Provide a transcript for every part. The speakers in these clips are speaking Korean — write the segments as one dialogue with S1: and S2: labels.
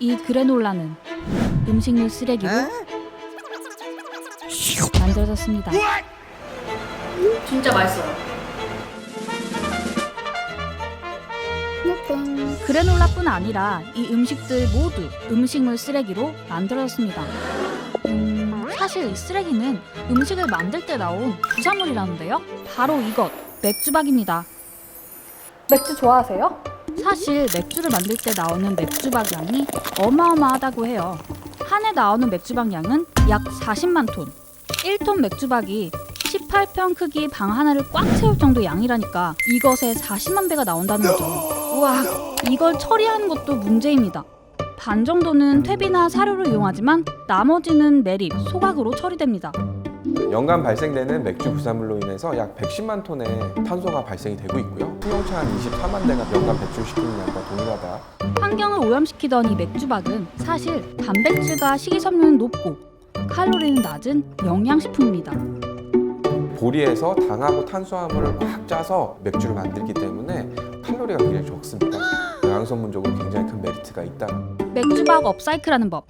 S1: 이 그래놀라는 음식물 쓰레기로 만들어졌습니다.
S2: 진짜 맛있어요.
S1: 그래놀라뿐 아니라 이 음식들 모두 음식물 쓰레기로 만들어졌습니다. 음, 사실 이 쓰레기는 음식을 만들 때 나온 부산물이라는데요. 바로 이것, 맥주박입니다. 맥주 좋아하세요? 사실 맥주를 만들 때 나오는 맥주박 양이 어마어마하다고 해요. 한 해 나오는 맥주박 양은 약 40만 톤. 1톤 맥주박이 18평 크기 방 하나를 꽉 채울 정도 양이라니까 이것에 40만 배가 나온다는 거죠. 우와, 이걸 처리하는 것도 문제입니다. 반 정도는 퇴비나 사료를 이용하지만 나머지는 매립, 소각으로 처리됩니다.
S3: 연간 발생되는 맥주 부산물로 인해서 약 110만 톤의 탄소가 발생이 되고 있고요. 승용차 한 24만 대가 연간 배출시키는 양과 동일하다.
S1: 환경을 오염시키던 이 맥주박은 사실 단백질과 식이섬유는 높고 칼로리는 낮은 영양식품입니다.
S3: 보리에서 당하고 탄수화물을 꽉 짜서 맥주를 만들기 때문에 칼로리가 굉장히 적습니다. 영양성분적으로 굉장히 큰 메리트가 있다.
S1: 맥주박 업사이클하는 법.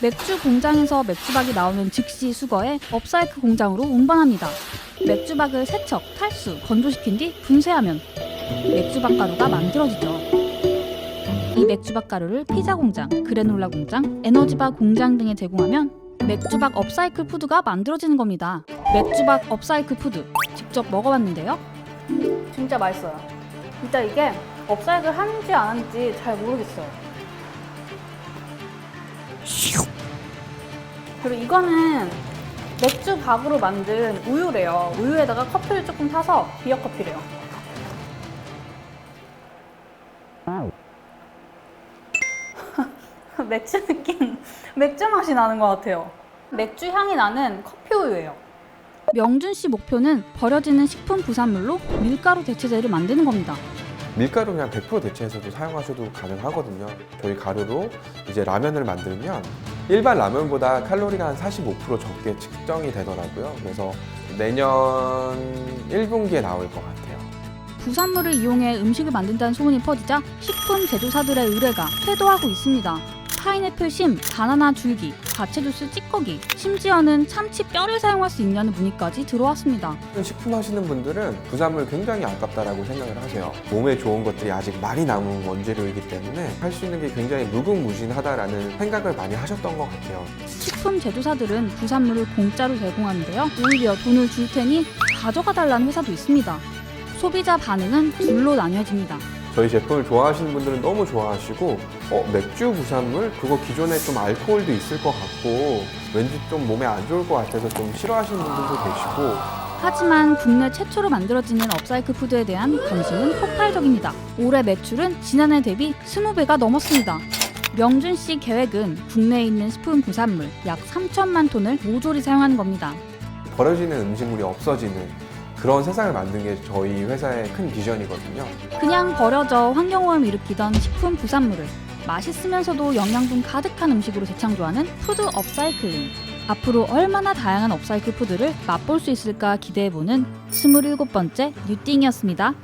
S1: 맥주 공장에서 맥주박이 나오는 즉시 수거해 업사이클 공장으로 운반합니다. 맥주박을 세척, 탈수, 건조시킨 뒤 분쇄하면 맥주박 가루가 만들어지죠. 이 맥주박 가루를 피자 공장, 그래놀라 공장, 에너지바 공장 등에 제공하면 맥주박 업사이클 푸드가 만들어지는 겁니다. 맥주박 업사이클 푸드 직접 먹어봤는데요. 진짜 맛있어요. 진짜 이게 업사이클 하는지 안 하는지 잘 모르겠어요. 그리고 이거는 맥주 박으로 만든 우유래요. 우유에다가 커피를 조금 타서 비어 커피래요. 맥주 느낌, 맥주 맛이 나는 것 같아요. 맥주 향이 나는 커피 우유예요. 명준 씨 목표는 버려지는 식품 부산물로 밀가루 대체제를 만드는 겁니다.
S3: 밀가루 그냥 100% 대체해서도 사용하셔도 가능하거든요. 저희 가루로 이제 라면을 만들면 일반 라면보다 칼로리가 한 45% 적게 측정이 되더라고요. 그래서 내년 1분기에 나올 것 같아요.
S1: 부산물을 이용해 음식을 만든다는 소문이 퍼지자 식품 제조사들의 의뢰가 쇄도하고 있습니다. 파인애플 심, 바나나 줄기, 가채 주스 찌꺼기, 심지어는 참치 뼈를 사용할 수 있냐는 문의까지 들어왔습니다.
S3: 식품 하시는 분들은 부산물 굉장히 아깝다라고 생각을 하세요. 몸에 좋은 것들이 아직 많이 남은 원재료이기 때문에 할 수 있는 게 굉장히 무궁무진하다라는 생각을 많이 하셨던 것 같아요.
S1: 식품 제조사들은 부산물을 공짜로 제공하는데요. 오히려 돈을 줄 테니 가져가 달라는 회사도 있습니다. 소비자 반응은 둘로 나뉘어집니다.
S3: 저희 제품을 좋아하시는 분들은 너무 좋아하시고 어 맥주 부산물 그거 기존에 좀 알코올도 있을 것 같고 왠지 좀 몸에 안 좋을 것 같아서 좀 싫어하시는 분들도 계시고
S1: 하지만 국내 최초로 만들어지는 업사이클 푸드에 대한 관심은 폭발적입니다. 올해 매출은 지난해 대비 20배가 넘었습니다. 명준 씨 계획은 국내에 있는 식품 부산물 약 3천만 톤을 모조리 사용하는 겁니다.
S3: 버려지는 음식물이 없어지는 그런 세상을 만든 게 저희 회사의 큰 비전이거든요.
S1: 그냥 버려져 환경오염을 일으키던 식품 부산물을 맛있으면서도 영양분 가득한 음식으로 재창조하는 푸드 업사이클링. 앞으로 얼마나 다양한 업사이클 푸드를 맛볼 수 있을까 기대해보는 27번째 뉴띵이었습니다.